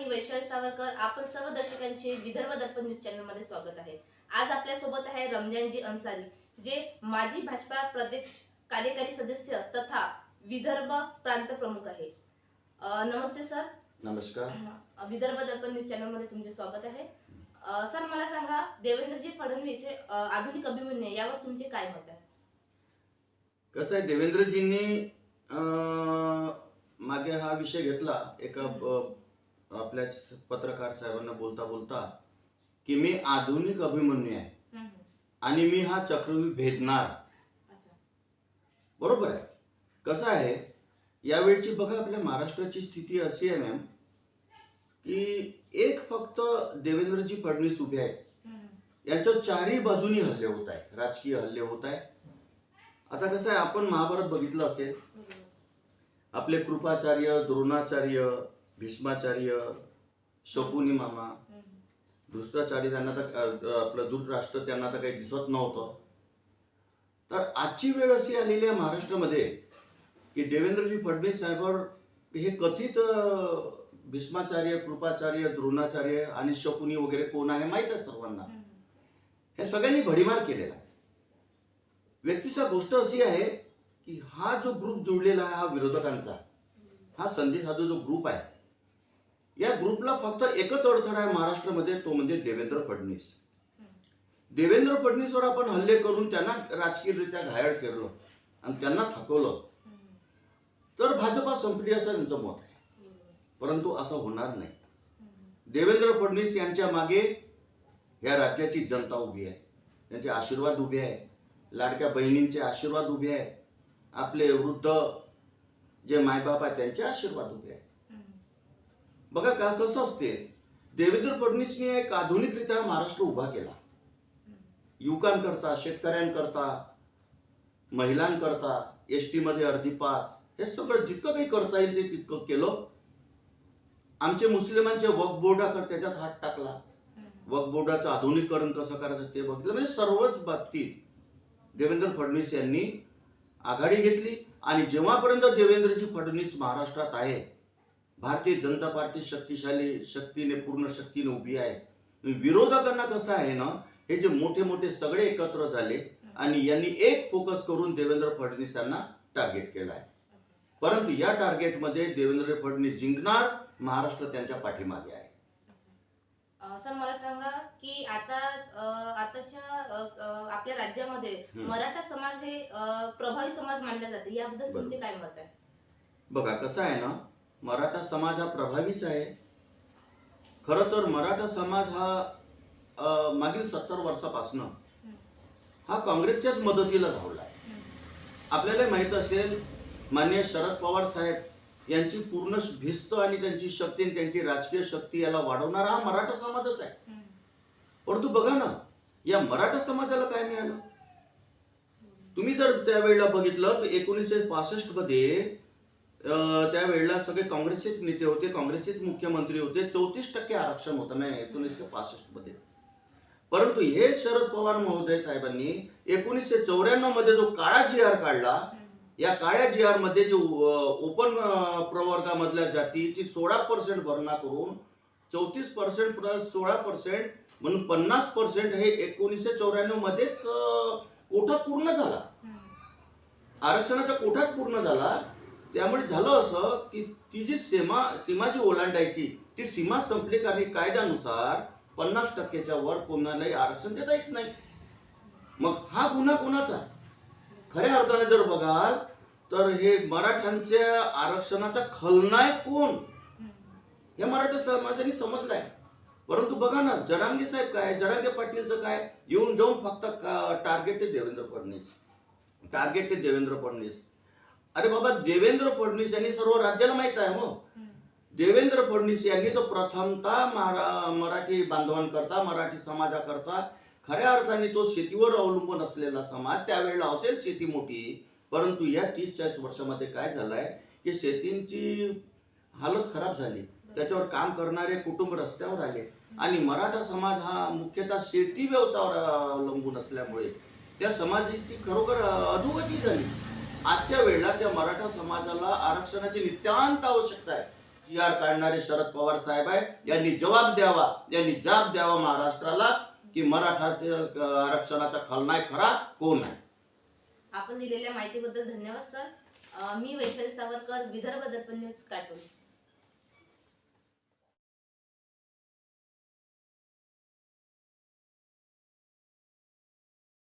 मी वैशाली सावरकर. आपण सर्व दर्शकांचे विदर्भ दर्पण न्यूज चॅनलमध्ये स्वागत आहे. आज आपल्यासोबत आहे रमजानजी अन्सारी जे माजी भाजपा प्रदेश कार्यकारी सदस्य तथा विदर्भ प्रांत प्रमुख आहे. नमस्ते सर. नमस्कार. विदर्भ दर्पण न्यूज चॅनलमध्ये तुमचे स्वागत आहे. सर मला सांगा देवेंद्रजी फडणवीस हे आधुनिक अभिमन्यू. यावर तुमचे काय मत आहे? कसं आहे देवेंद्रजींनी मागे हा विषय घेतला. एका ब- आपल्या पत्रकार साहेबांना बोलता बोलता की मी आधुनिक अभिमन्यू आहे. आणि मी हा चक्रव्यूह भेदणार बरोबर आहे. कसं आहे? यावेळची बघा आपल्या महाराष्ट्राची स्थिती अशी आहे मॅम की एक फक्त देवेंद्रजी फडणवीस उभे आहेत. यांच्या चारही बाजूनी हल्ले होत आहेत. राजकीय हल्ले होत आहेत. आता कसं आहे? आपण महाभारत बघितलं असेल. आपले कृपाचार्य द्रोणाचार्य भीष्माचार्य शकुनी मामा धृष्टाचार्य दुसराचार्य त्यांना तर आपलं धृतराष्ट्र त्यांना तर काही दिसत नव्हतं. तर आजची वेळ अशी आलेली आहे महाराष्ट्रामध्ये की देवेंद्रजी फडणवीस साहेबांवर हे कथित भीष्माचार्य कृपाचार्य द्रोणाचार्य आणि शकुनी वगैरे कोण आहे माहीत आहे सर्वांना? हे सगळ्यांनी भडीमार केलेला व्यक्तीचा व्यक्तिशः गोष्ट अशी आहे की हा जो ग्रुप जोडलेला आहे हा विरोधकांचा हा संधी साधू जो ग्रुप आहे या ग्रुपला फक्त एकच अडथळा आहे महाराष्ट्रामध्ये तो म्हणजे देवेंद्र फडणवीस. देवेंद्र फडणवीसवर आपण हल्ले करून त्यांना राजकीयरित्या घायळ केलं आणि त्यांना थकवलं. तर भाजपा संपली असं त्यांचं मत आहे. परंतु असं होणार नाही. देवेंद्र फडणवीस यांच्या मागे या राज्याची जनता उभी आहे. त्यांचे आशीर्वाद उभे आहे. लाडक्या बहिणींचे आशीर्वाद उभे आहे. आपले वृद्ध जे मायबाप आहे त्यांचे आशीर्वाद उभे आहे बघा का कसं असते? देवेंद्र फडणवीसने एक आधुनिकरित्या महाराष्ट्र उभा केला. युवकांकरता शेतकऱ्यांकरता महिलांकरता एस टीमध्ये अर्धी पास हे सगळं जितकं काही करता येईल ते तितकं केलं. आमचे मुस्लिमांचे वक बोर्डाकर त्याच्यात हात टाकला. वक बोर्डाचं आधुनिकरण कसं करायचं ते बघितलं. म्हणजे सर्वच बाबतीत देवेंद्र फडणवीस यांनी आघाडी घेतली. आणि जेव्हापर्यंत देवेंद्रजी फडणवीस महाराष्ट्रात आहे भारतीय जनता पार्टी शक्तिशाली शक्तीने पूर्ण शक्तीने उभी आहे. विरोधकांना कसं आहे ना हे जे मोठे मोठे सगळे एकत्र झाले आणि यांनी एक फोकस करून देवेंद्र फडणवीस यांना टार्गेट केलं आहे. परंतु या टार्गेटमध्ये देवेंद्र फडणवीस जिंकणार महाराष्ट्र त्यांच्या पाठीमागे आहे. सर मला सांगा की आता आताच्या आपल्या राज्यामध्ये. मराठा समाज हे प्रभावी समाज मानला जाते. याबद्दल तुमचे काय मत आहे? बघा कसं आहे ना मराठा समाज हा प्रभावीच आहे. खरं तर मराठा समाज हा मागील सत्तर वर्षापासनं हा काँग्रेसच्याच मदतीला धावला आहे. आपल्याला माहीत असेल मान्य शरद पवार साहेब यांची पूर्ण भिस्त आणि त्यांची शक्ती आणि त्यांची राजकीय शक्ती याला वाढवणारा हा मराठा समाजच आहे. परंतु बघा ना या मराठा समाजाला काय मिळालं? तुम्ही जर त्यावेळेला बघितलं तर एकोणीसशे पासष्टमध्ये त्यावेळेला सगळे काँग्रेसचेच नेते होते काँग्रेसचेच मुख्यमंत्री होते. चौतीस टक्के आरक्षण होतं नाही एकोणीसशे पासष्टमध्ये. परंतु हे शरद पवार महोदय साहेबांनी एकोणीसशे चौऱ्याण्णवमध्ये जो काळा जी आर काढला या काळ्या जी आरमध्ये जो ओपन प्रवर्गामधल्या जातीची सोळा पर्सेंट भरणा करून चौतीस पर्सेंट प्लस सोळा पर्सेंट म्हणून पन्नास पर्सेंट हे एकोणीसशे चौऱ्याण्णव मध्येच कोटा पूर्ण झाला? आरक्षणाचा कोठाच पूर्ण झाला. त्यामुळे झालं असं की ती जी सीमा सीमा जी ओलांडायची ती सीमा संपली कारण कायद्यानुसार पन्नास टक्क्याच्या वर कोणालाही आरक्षण देता येत नाही. मग हा गुन्हा कोणाचा? खऱ्या अर्थाने जर बघाल तर हे मराठ्यांच्या आरक्षणाचा खलनायक कोण? हे मराठा समाजाने समजलंय. परंतु बघा ना जरांगे साहेब काय? जरांगे पाटीलचं काय? येऊन जाऊन फक्त टार्गेट आहे देवेंद्र फडणवीस. टार्गेट आहे देवेंद्र फडणवीस. अरे बाबा देवेंद्र फडणवीस यांनी सर्व राज्याला माहीत आहे मग. देवेंद्र फडणवीस यांनी तो प्रथमतः महारा मराठी बांधवांकरता मराठी समाजाकरता खऱ्या अर्थाने तो शेतीवर अवलंबून असलेला समाज त्यावेळेला असेल शेती मोठी. परंतु या तीस चाळीस वर्षामध्ये काय झालंय की शेतींची हालत खराब झाली. त्याच्यावर काम करणारे कुटुंब रस्त्यावर आले. आणि मराठा समाज हा मुख्यतः शेती व्यवसायावर अवलंबून असल्यामुळे त्या समाजाची खरोखर अधोगती झाली. आजच्या वेळेला त्या मराठा समाजाला आरक्षणाची नितांत आवश्यकता आहे. जी आर काढणारे शरद पवार साहेब आहे यांनी जबाब द्यावा यांनी जाब द्यावा महाराष्ट्राला की मराठा आरक्षणाचा खलनायक खरा कोण आहे आपण दिलेल्या माहितीबद्दल धन्यवाद सर. मी वैशाली सावरकर विदर्भ दर्पण न्यूज काटोल